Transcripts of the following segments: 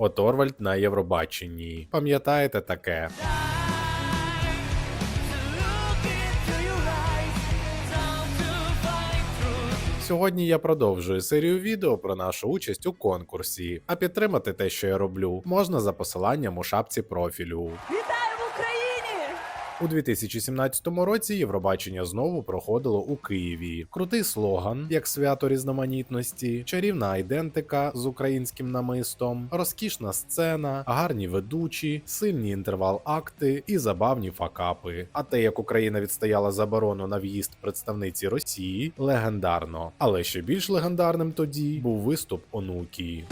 Оторвальд на Євробаченні. Пам'ятаєте таке? Сьогодні я продовжую серію відео про нашу участь у конкурсі. А підтримати те, що я роблю, можна за посиланням у шапці профілю. Вітаю! У 2017 році Євробачення знову проходило у Києві. Крутий слоган, як свято різноманітності, чарівна айдентика з українським намистом, розкішна сцена, гарні ведучі, сильні інтервал акти і забавні факапи. А те, як Україна відстояла заборону на в'їзд представниці Росії, легендарно. Але ще більш легендарним тоді був виступ онукі.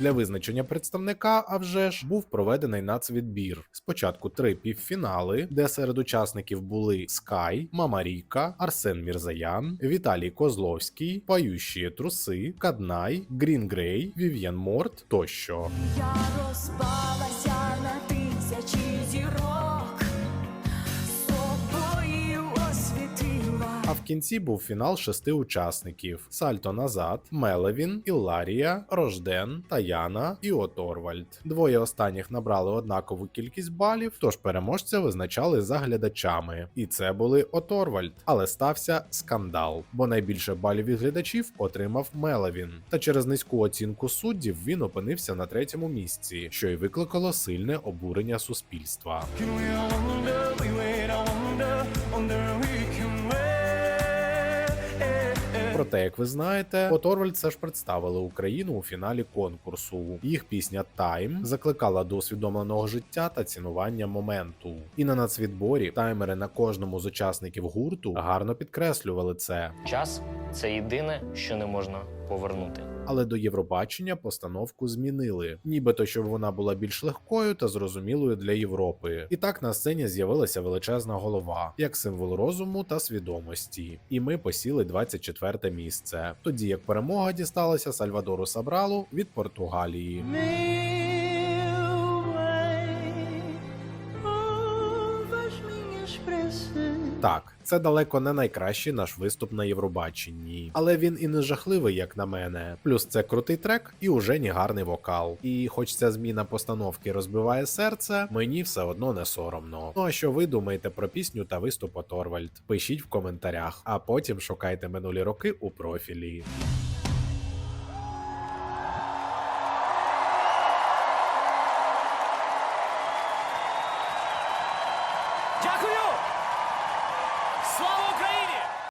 Для визначення представника, а вже ж, був проведений нацвідбір. Спочатку три півфінали, де серед учасників були Скай, Мамаріка, Арсен Мірзаян, Віталій Козловський, Пающі труси, Каднай, Грін Грей, Вів'ян Морт тощо. Я розпалася А в кінці був фінал шести учасників: Сальто назад, Мелевін, Ілларія, Рожден, Таяна і Оторвальд. Двоє останніх набрали однакову кількість балів, тож переможця визначали за глядачами. І це були Оторвальд. Але стався скандал, бо найбільше балів від глядачів отримав Мелевін. Та через низьку оцінку суддів він опинився на третьому місці, що й викликало сильне обурення суспільства. Проте, як ви знаєте, Оторвальд все ж представили Україну у фіналі конкурсу. Їх пісня Тайм закликала до усвідомленого життя та цінування моменту. І на нацвідборі таймери на кожному з учасників гурту гарно підкреслювали це. Час це єдине, що не можна повернути. Але до Євробачення постановку змінили, нібито щоб вона була більш легкою та зрозумілою для Європи. І так на сцені з'явилася величезна голова, як символ розуму та свідомості. І ми посіли 24 місце. Тоді як перемога дісталася Сальвадору Сабралу від Португалії. Так, це далеко не найкращий наш виступ на Євробаченні, але він і не жахливий, як на мене. Плюс це крутий трек і уже ні гарний вокал. І хоч ця зміна постановки розбиває серце, мені все одно не соромно. Ну а що ви думаєте про пісню та виступ Оторвальд? Пишіть в коментарях, а потім шукайте минулі роки у профілі. Дякую!